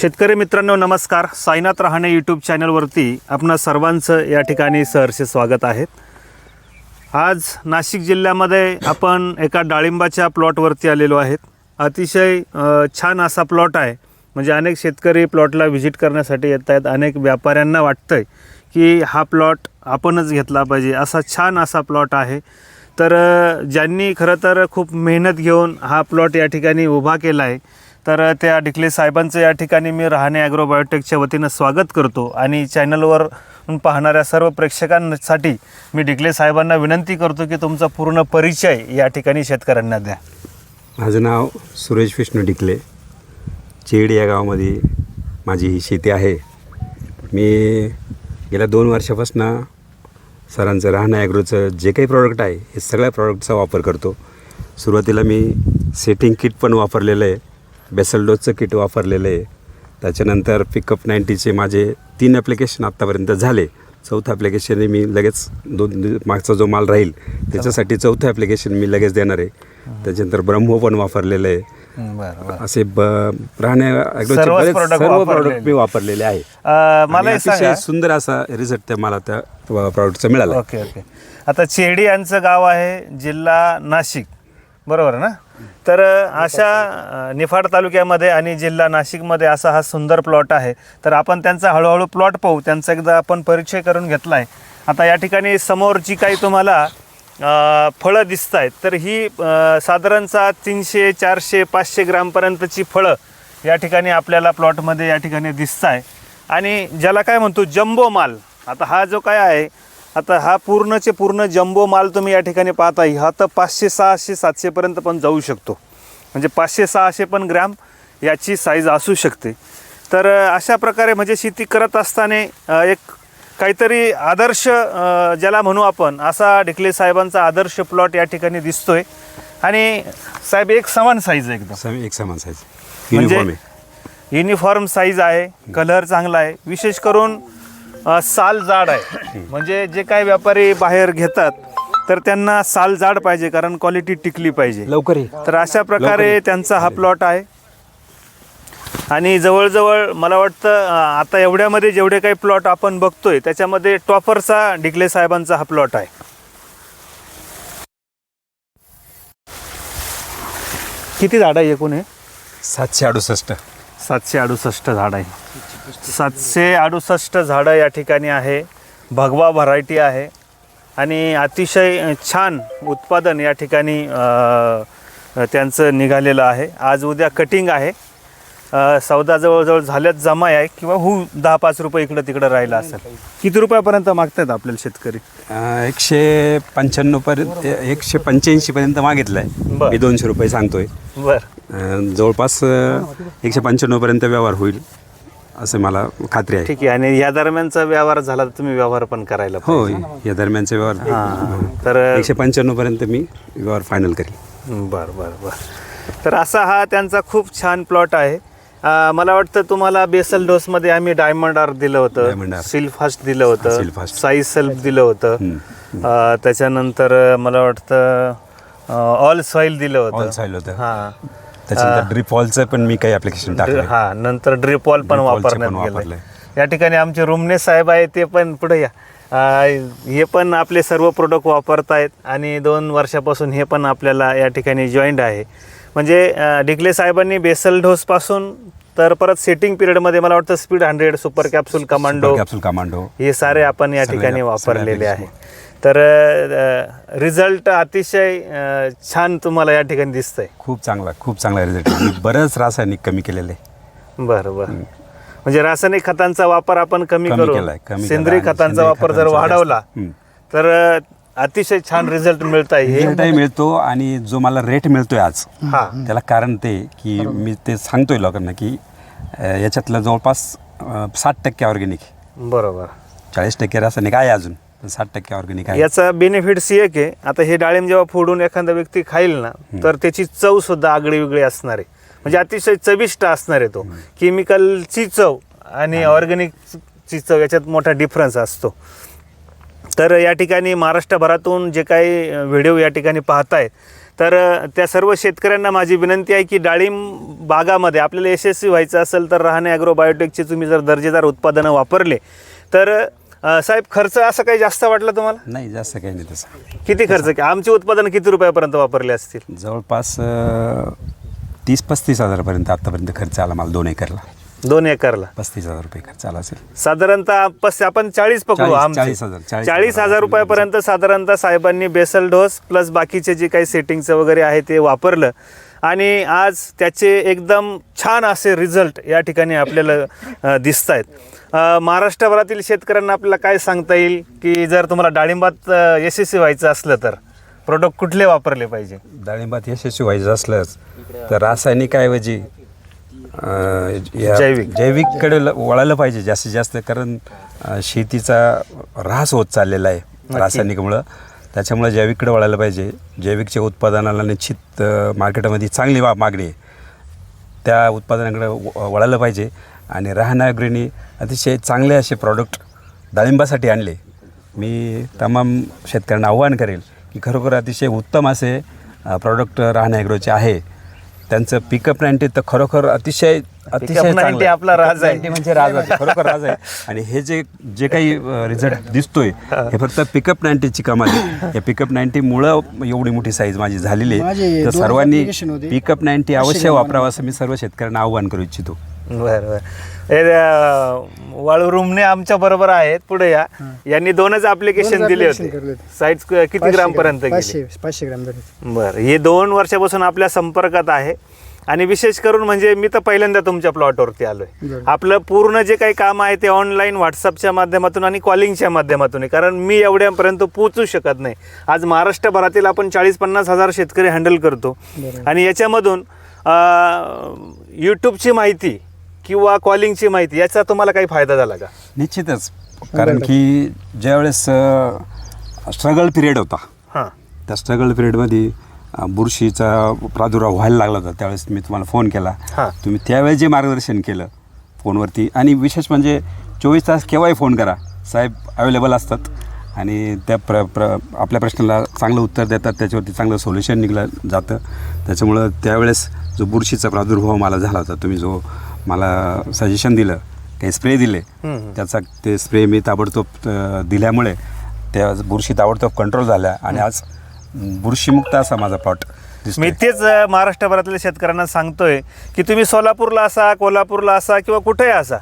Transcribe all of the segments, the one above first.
शेतकरी मित्रांनो नमस्कार. साईनाथ रहाणे यूट्यूब चॅनलवरती आपणा सर्वांचं या ठिकाणी सहर्ष स्वागत आहे. आज नाशिक जिल्ह्यामध्ये आपण एका डाळिंबाच्या प्लॉटवरती आलेलो आहेत. अतिशय छान असा प्लॉट आहे. म्हणजे अनेक शेतकरी प्लॉटला व्हिजिट करण्यासाठी येत आहेत. अनेक व्यापाऱ्यांना वाटतं आहे की हा प्लॉट आपणच घेतला पाहिजे. असा छान असा प्लॉट आहे. तर ज्यांनी खरं तर खूप मेहनत घेऊन हा प्लॉट या ठिकाणी उभा केला आहे तर त्या डिकले साहेबांचं या ठिकाणी मी राहणे ॲग्रोबायोटेकच्या वतीनं स्वागत करतो. आणि चॅनलवर पाहणाऱ्या सर्व प्रेक्षकांसाठी मी डिकले साहेबांना विनंती करतो की तुमचा पूर्ण परिचय या ठिकाणी शेतकऱ्यांना द्या. माझं नाव सुरेश विष्णू डिकले चेड या गावामध्ये माझी ही शेती आहे. मी गेल्या दोन वर्षापासून सरांचं राहणं ॲग्रोचं जे काही प्रॉडक्ट आहे हे सगळ्या प्रॉडक्टचा वापर करतो. सुरुवातीला मी सेटिंग किट पण वापरलेलं आहे. बेसल डोजचं किट वापरलेलं आहे. त्याच्यानंतर पिकअप नाईन्टीचे माझे तीन ॲप्लिकेशन आत्तापर्यंत झाले. चौथं ॲप्लिकेशन मी लगेच दोन मागचा जो माल राहील त्याच्यासाठी चौथं ॲप्लिकेशन मी लगेच देणार आहे. त्याच्यानंतर ब्रह्मो पण वापरलेलं आहे. असे राहण्या सर्व. प्रॉडक्ट मी वापरलेले आहे. मला अतिशय सुंदर असा रिझल्ट त्या मला त्या प्रॉडक्टचा मिळाला. Okay okay. आता चेडी यांचं गाव आहे जिल्हा नाशिक. बरोबर ना? तर अशा निफाड तालुक्यामध्ये आणि जिल्हा नाशिकमध्ये असा हा सुंदर प्लॉट आहे. तर आपण त्यांचा हळूहळू प्लॉट पाहू. त्यांचा एकदा आपण परिचय करून घेतला आहे आता या ठिकाणी समोर जी काही तुम्हाला फळं दिसत आहेत तर ही साधारणतः तीनशे चारशे पाचशे ग्रामपर्यंतची फळं या ठिकाणी आपल्याला प्लॉटमध्ये या ठिकाणी दिसत आहे आणि ज्याला काय म्हणतो जम्बो माल आता हा जो काय आहे आता हा पूर्णचे पूर्ण जम्बो माल तुम्ही या ठिकाणी पाहता हा तर पाचशे सहाशे सातशेपर्यंत पण जाऊ शकतो. म्हणजे पाचशे सहाशे पण ग्रॅम याची साईज असू शकते. तर अशा प्रकारे म्हणजे शेती करत असताना एक काहीतरी आदर्श ज्याला म्हणू आपण असा ढिकले साहेबांचा आदर्श प्लॉट या ठिकाणी दिसतोय. आणि साहेब एक समान साईज आहे एकदम. एक समान साईज म्हणजे युनिफॉर्म साईज आहे कलर चांगला आहे. विशेष करून अ, साल जाड आहे. म्हणजे जे काही व्यापारी बाहेर घेतात तर त्यांना साल जाड पाहिजे कारण क्वालिटी टिकली पाहिजे. लवकर ये. तर अशा प्रकारे त्यांचा हा प्लॉट आहे. आणि जवळजवळ मला वाटतं अ, आता एवढ्यामध्ये जेवढे काही प्लॉट आपण बघतोय त्याच्यामध्ये टॉपरचा डिकले साहेबांचा हा प्लॉट आहे. किती झाड आहे एकूण हे? सातशे अडुसष्ट. सातशे अडुसष्ट झाड आहे. सातशे अडुसष्ट झाडं या ठिकाणी आहे. भगवा व्हरायटी आहे. आणि अतिशय छान उत्पादन या ठिकाणी त्यांचं निघालेलं आहे. आज उद्या कटिंग आहे. सौदा जवळजवळ झाल्यात जमा आहे किंवा होऊ दहा पाच रुपये इकडं तिकडं राहिला असेल. किती रुपयापर्यंत मागतायत आपल्याला शेतकरी? एकशे पंच्याण्णव पर्यंत एकशे पंच्याऐंशी पर्यंत मागितलं आहे. मी दोनशे रुपये सांगतोय. बरं. जवळपास एकशे पंच्याण्णव पर्यंत व्यवहार होईल. असं मला खात्री आहे. ठीक आहे आणि या दरम्यानचा व्यवहार झाला तर तुम्ही व्यवहार पण करायला हो पाहिजे. या दरम्यानचे व्यवहार. हां तर एकशे पंच्याण्णव पर्यंत मी व्यवहार फायनल करेल बर बर बर. तर असा हा त्यांचा खूप छान प्लॉट आहे. अं, मला वाटतं तुम्हाला बेसल डोसमध्ये आम्ही डायमंड आर दिलं होतं. R. सिल्फास्ट दिलं होतं. Silfast. साई सेल्फ दिलं होतं. अं, त्याच्यानंतर मला वाटतं ऑल सॉईल दिलं ऑल होतं सॉईल होतं. हां. त्याच्यानंतर ड्रिप पण मी काही ॲप्लिकेशन टाकलं हा नंतर ड्रिप ऑल पण वापरण्यात गेलं. या ठिकाणी आमचे रुमने साहेब आहे ते पण पुढे या. हे पण आपले सर्व प्रोडक्ट वापरतायत आणि दोन वर्षापासून हे पण आपल्याला या ठिकाणी जॉईंट आहे. म्हणजे डिकले साहेबांनी बेसल डोसपासून तर परत सेटिंग पिरियडमध्ये मला वाटतं speed hundred super capsule commando capsule commando हे सारे आपण या ठिकाणी वापरलेले आहे. तर रिझल्ट अतिशय छान तुम्हाला या ठिकाणी दिसतंय. खूप चांगला खूप चांगला रिझल्ट मी बरंच रासायनिक कमी केलेलं. आहे बरं. बरं म्हणजे रासायनिक खतांचा वापर आपण कमी कमी करू केलाय, कमी सेंद्रिय आणि खतांचा सेंद्रिय वापर जर खतांचा वाढवला जास्त. तर अतिशय छान रिझल्ट मिळत आहे हे. रिझल्टही मिळतो आणि जो मला रेट मिळतोय आज हा. त्याला कारण ते की मी ते सांगतोय लोकांना की अ, याच्यातलं जवळपास साठ टक्के ऑर्गॅनिक. बरोबर. चाळीस टक्के रासायनिक आहे अजून. साठ टक्के ऑर्गॅनिक आहे. याचा बेनिफिट्स एक आहे. आता हे डाळिंब जेव्हा फोडून एखादा व्यक्ती खाईल ना तर त्याची चव सुद्धा आगळी वेगळी असणार आहे. म्हणजे अतिशय चविष्ट असणार आहे तो. केमिकलची चव आणि ऑर्गॅनिकची चव याच्यात मोठा डिफरन्स असतो. तर या ठिकाणी महाराष्ट्रभरातून जे काही व्हिडिओ या ठिकाणी पाहतायत तर त्या सर्व शेतकऱ्यांना माझी विनंती आहे की डाळिंब बागामध्ये आपल्याला यशस्वी व्हायचं असेल तर राहणे ॲग्रो बायोटेकचे तुम्ही जर दर्जेदार उत्पादनं वापरले तर अ, साहेब खर्च असं काही जास्त वाटला तुम्हाला? नाही जास्त काही नाही तसं. किती खर्च? की आमचे उत्पादन किती रुपयापर्यंत वापरले असतील? जवळपास तीस पस्तीस हजारापर्यंत आत्तापर्यंत खर्च आला मला दोन एकरला. दोन एकरला? पस्तीस हजार रुपये खर्च आला असेल. साधारणतः पस आपण चाळीस पकडू चाळीस- आमचे. चाळीस हजार, चाळीस चाळीस हजार हजार रुपयापर्यंत साधारणतः साहेबांनी बेसल डोस प्लस बाकीचे जे काही सेटिंगचं वगैरे आहे ते वापरलं. आणि आज त्याचे एकदम छान असे रिझल्ट या ठिकाणी आपल्याला दिसत आहेत महाराष्ट्रभरातील शेतकऱ्यांना आपल्याला काय सांगता येईल? की जर तुम्हाला डाळिंबात यशस्वी व्हायचं असलं तर प्रोडक्ट कुठले वापरले पाहिजे? डाळिंबात यशस्वी व्हायचं असलंच तर रासायनिकऐवजी जैविक. जैविककडे ल- वळायला पाहिजे जास्तीत जास्त कारण शेतीचा ऱ्हास होत चाललेला आहे रासायनिकमुळं. त्याच्यामुळे जैविककडे वळायला पाहिजे. जैविकच्या उत्पादनाला निश्चित मार्केटमध्ये चांगली वा मागणी आहे. त्या उत्पादनाकडे वळायला पाहिजे. आणि राहण्याग्रीनी अतिशय चांगले असे प्रॉडक्ट डाळिंबासाठी आणले. मी तमाम शेतकऱ्यांना आव्हान करेल की खरोखर अतिशय उत्तम असे प्रॉडक्ट राहण्याग्रोचे आहे. त्यांचं पिकअप नाईन्टी तर खरोखर अतिशय अतिशय 90 चांगलं आहे. आपला राज आहे. 90 म्हणजे राज आहे खरोखर राज आहे. आणि हे जे जे काही रिझल्ट दिसतोय हे. फक्त पिकअप नाईन्टीची कमाल आहे. या पिकअप नाईन्टीमुळं एवढी मोठी साईज माझी झालेली आहे. तर सर्वांनी. पिकअप नाईन्टी अवश्य वापरावं असं मी सर्व शेतकऱ्यांना आव्हान करू इच्छितो. बरं बरं. हे अ, वाळू रूमने आमच्या बरोबर आहेत. पुढे या. यांनी दोनच ऍप्लिकेशन दोनच दिले application होते. साईज किती ग्राम पर्यंत पाचशे पाचशे ग्राम बरं. हे दोन वर्षापासून आपल्या संपर्कात आहे. आणि विशेष करून म्हणजे मी तर पहिल्यांदा तुमच्या प्लॉटवरती आलोय. बरं. आपलं पूर्ण जे काही काम आहे ते ऑनलाईन व्हॉट्सअपच्या माध्यमातून आणि कॉलिंगच्या माध्यमातून आहे. कारण मी एवढ्यापर्यंत पोहोचू शकत नाही. आज महाराष्ट्रभरातील आपण चाळीस पन्नास हजार शेतकरी हँडल करतो. बरोबर. आणि याच्यामधून यूट्यूबची माहिती किंवा कॉलिंगची माहिती याचा तुम्हाला काही फायदा झाला का? निश्चितच. कारण की ज्यावेळेस स्ट्रगल पिरियड होता हां. त्या स्ट्रगल पिरियडमध्ये बुरशीचा प्रादुर्भाव व्हायला लागला होता. त्यावेळेस मी तुम्हाला फोन केला. हां. तुम्ही त्यावेळेस जे मार्गदर्शन केलं फोनवरती आणि विशेष म्हणजे चोवीस तास केव्हाही फोन करा. साहेब अवेलेबल असतात. आणि त्या प्र प्र आपल्या प्रश्नाला चांगलं उत्तर देतात. त्याच्यावरती चांगलं सोल्युशन निघलं जातं. त्याच्यामुळं त्यावेळेस जो बुरशीचा प्रादुर्भाव मला झाला होता तुम्ही जो मला सजेशन दिलं काही स्प्रे दिले. त्याचा ते स्प्रे मी ताबडतोब दिल्यामुळे त्या बुरशी ताबडतोब कंट्रोल झाल्या आणि आज बुरशीमुक्त असा माझा प्लॉट मी तेच महाराष्ट्रभरातल्या शेतकऱ्यांना सांगतोय की तुम्ही सोलापूरला असा कोल्हापूरला असा किंवा कुठेही असा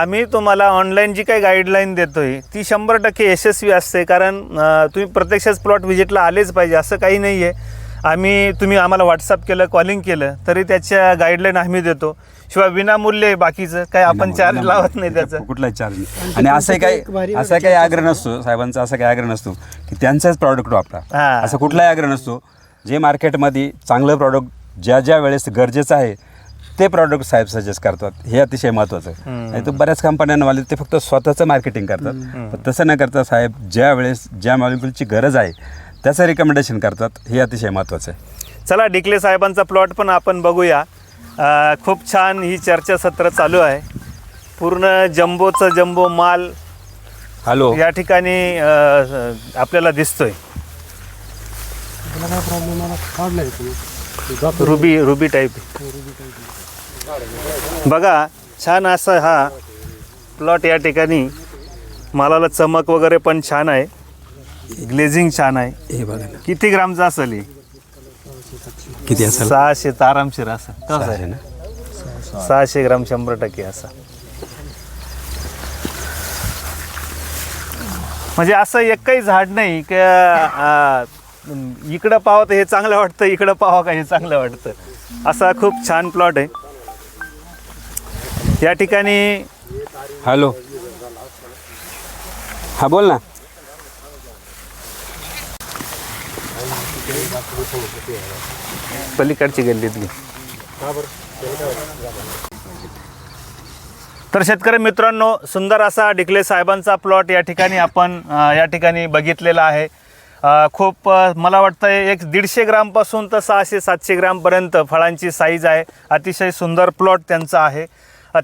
आम्ही तुम्हाला ऑनलाईन जी काही गाईडलाईन देतोय ती शंभर टक्के यशस्वी असते. कारण तुम्ही प्रत्यक्षात प्लॉट व्हिजिटला आलेच पाहिजे असं काही नाही आहे आम्ही तुम्ही आम्हाला व्हॉट्सअप केलं कॉलिंग केलं तरी त्याच्या गाईडलाईन आम्ही देतो. शिवाय विनामूल्य आहे बाकीचं काही आपण चार्ज लावत नाही त्याचं. कुठलाही चार्ज नाही. आणि असं काही असा काही आग्रह नसतो साहेबांचा असा काही आग्रह नसतो की त्यांचाच प्रॉडक्ट वापरा. असं कुठलाही आग्रह नसतो. जे मार्केटमध्ये चांगलं प्रॉडक्ट ज्या ज्या वेळेस गरजेचं आहे ते प्रॉडक्ट साहेब सजेस्ट करतात. हे अतिशय महत्त्वाचं आहे. तर बऱ्याच कंपन्यांवाले ते फक्त स्वतःचं मार्केटिंग करतात. पण तसं न करता साहेब ज्या वेळेस ज्या मॉलिक्युलची गरज आहे त्याचं रिकमेंडेशन करतात. हे अतिशय महत्त्वाचं आहे. चला डिकले साहेबांचा प्लॉट पण आपण बघूया. खूप छान ही चर्चासत्र चालू आहे. पूर्ण जम्बोचं जम्बो माल हॅलो. या ठिकाणी अ, आपल्याला दिसतोय. रुबी रुबी टाईप बघा छान असा हा प्लॉट या ठिकाणी. मालाला चमक वगैरे पण छान आहे. ग्लेझिंग छान आहे. हे बघा. ना किती ग्रामचा असेल हे? किती असेल? सहाशे तर आरामशीर असं कसं आहे? सहाशे ना? सहाशे ग्राम शंभर टक्के असा. म्हणजे असं एकही झाड नाही की इकडं पाहावं तर हे चांगलं वाटतं इकडं पाहावं का हे चांगलं वाटतं. असा खूप छान प्लॉट आहे. या ठिकाणी हॅलो. हा बोल ना. पलीकडची गल्लीतली तर शेतकरी मित्रांनो सुंदर असा डिकले साहेबांचा प्लॉट या ठिकाणी आपण या ठिकाणी बघितलेला आहे. खूप मला वाटतं एक दीडशे ग्रामपासून तर सहाशे सातशे ग्रामपर्यंत फळांची साईज आहे. अतिशय सुंदर प्लॉट त्यांचा आहे.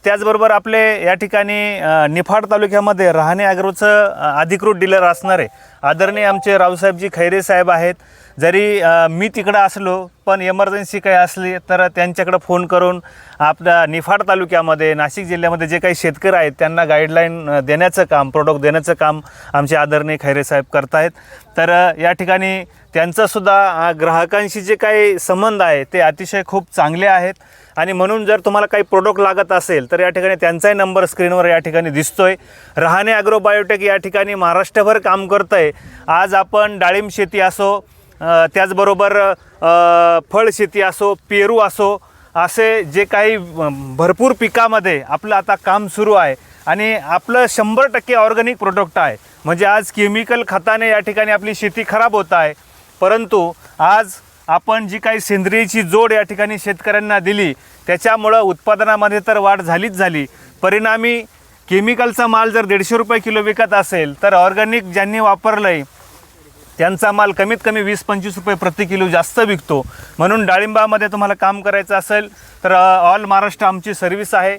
त्याचबरोबर आपले या ठिकाणी निफाड तालुक्यामध्ये राहणे ॲग्रोचं अधिकृत डीलर असणारे आदरणीय आमचे रावसाहेबजी खैरे साहेब आहेत. जरी मी तिकडं असलो पण एमर्जन्सी काही असली तर त्यांच्याकडं फोन करून आपल्या निफाड तालुक्यामध्ये नाशिक जिल्ह्यामध्ये जे काही शेतकरी आहेत त्यांना गाईडलाईन देण्याचं काम प्रोडक्ट देण्याचं काम आमचे आदरणीय खैरे साहेब करतायत तर या ठिकाणी त्यांचंसुद्धा ग्राहकांशी जे काही संबंध आहे ते अतिशय खूप चांगले आहेत. आणि म्हणून जर तुम्हाला काही प्रोडक्ट लागत असेल तर या ठिकाणी त्यांचाही नंबर स्क्रीनवर या ठिकाणी दिसतो आहे रहाणे ॲग्रोबायोटेक या ठिकाणी महाराष्ट्रभर काम करतं आहे आज आपण डाळिंब शेती असो त्याचबरोबर फळशेती फळ शेती असो पेरू असो असे जे काही भरपूर पिकामध्ये आपलं आता काम सुरू आहे आणि आपलं शंभर टक्के ऑर्गॅनिक प्रोडक्ट आहे. म्हणजे आज केमिकल खताने या ठिकाणी आपली शेती खराब होत आहे. परंतु आज आपण जी काही सेंद्रियची जोड या ठिकाणी शेतकऱ्यांना दिली त्याच्यामुळं उत्पादनामध्ये तर वाढ झालीच झाली. परिणामी केमिकलचा माल जर दीडशे रुपये किलो विकत असेल तर ऑर्गॅनिक ज्यांनी वापरलं आहे त्यांचा माल कमीत कमी वीस पंचवीस रुपये प्रति किलो जास्त विकतो. म्हणून डाळिंबामध्ये तुम्हाला काम करायचं असेल तर ऑल महाराष्ट्र आमची सर्व्हिस आहे.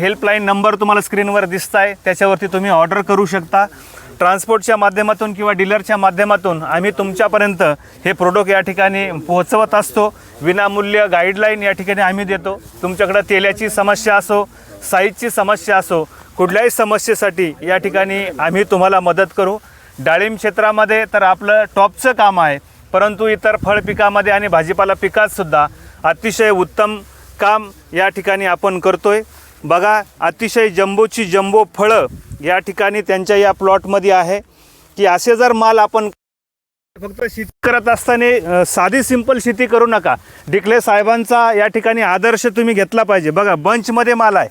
हेल्पलाईन नंबर तुम्हाला स्क्रीनवर दिसत आहे त्याच्यावरती तुम्ही ऑर्डर करू शकता. ट्रान्सपोर्टच्या माध्यमातून किंवा डीलरच्या माध्यमातून आम्ही तुमच्यापर्यंत हे प्रोडक्ट या ठिकाणी पोहोचवत असतो. विनामूल्य गाईडलाईन या ठिकाणी आम्ही देतो. तुमच्याकडं तेलाची समस्या असो साईजची समस्या असो कुठल्याही समस्येसाठी या ठिकाणी आम्ही तुम्हाला मदत करू. डाळिंब क्षेत्रामध्ये तर आपलं टॉपचं काम आहे परंतु इतर फळ पिकामध्ये आणि भाजीपाला पिकातसुद्धा अतिशय उत्तम काम या ठिकाणी आपण करतो आहे बघा अतिशय जम्बोची जम्बो फळं या ठिकाणी त्यांच्या या प्लॉटमध्ये आहे की असे जर माल आपण फक्त शेती करत असताना साधी सिंपल शेती करू नका. डिकले साहेबांचा या ठिकाणी आदर्श तुम्ही घेतला पाहिजे. बघा बंचमध्ये माल आहे.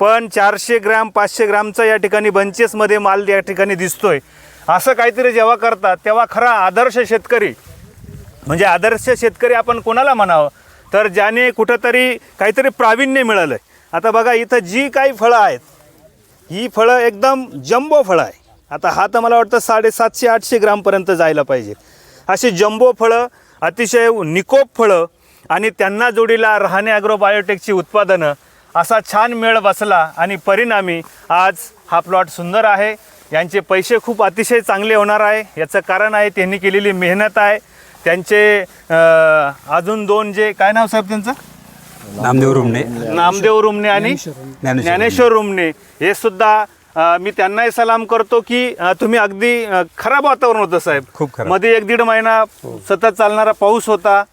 पण चारशे ग्रॅम पाचशे ग्रॅमचा या ठिकाणी बंचेसमध्ये माल या ठिकाणी दिसतोय. असं काहीतरी जेव्हा करतात तेव्हा खरा आदर्श शेतकरी म्हणजे आदर्श शेतकरी आपण कोणाला म्हणावं? तर ज्याने कुठंतरी काहीतरी प्रावीण्य मिळालं आहे आता बघा इथं जी काही फळं आहेत ही फळं एकदम जम्बो फळं आहे. आता हा तर मला वाटतं साडेसातशे आठशे ग्रामपर्यंत जायला पाहिजे. अशी जम्बो फळं अतिशय निकोप फळं आणि त्यांना जोडीला राहणे ॲग्रो बायोटेकची उत्पादनं असा छान मेळ बसला आणि परिणामी आज हा प्लॉट सुंदर आहे. यांचे पैसे खूप अतिशय चांगले होणार आहे. याचं कारण आहे त्यांनी केलेली मेहनत आहे. त्यांचे अजून दोन जे काय नाव साहेब त्यांचं? नामदेव रुमणे. नामदेव रुमणे आणि ज्ञानेश्वर रुमणे. हे सुद्धा मी त्यांनाही सलाम करतो की तुम्ही अगदी खराब वातावरण होतं साहेब. खूप. मध्ये एक दीड महिना सतत चालणारा पाऊस होता.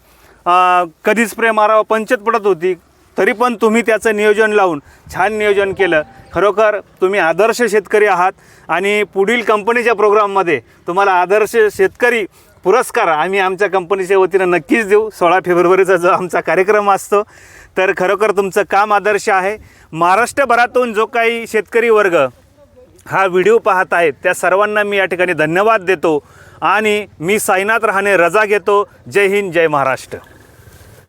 अ, कधी स्प्रे मारावा पंचत पडत होती. तरी पण तुम्ही त्याचं नियोजन लावून छान नियोजन केलं. खरोखर तुम्ही आदर्श शेतकरी आहात आणि पुढील कंपनीच्या प्रोग्राममध्ये तुम्हाला आदर्श शेतकरी पुरस्कार आम्ही आमच्या कंपनीच्या वतीनं नक्कीच देऊ. सोळा फेब्रुवारीचा जो आमचा कार्यक्रम असतो तर खरोखर तुमचं काम आदर्श आहे. महाराष्ट्रभरातून जो काही शेतकरी वर्ग हा व्हिडिओ पाहत आहेत त्या सर्वांना मी या ठिकाणी धन्यवाद देतो आणि मी साईनाथ रहाणे रजा घेतो. जय हिंद जय महाराष्ट्र.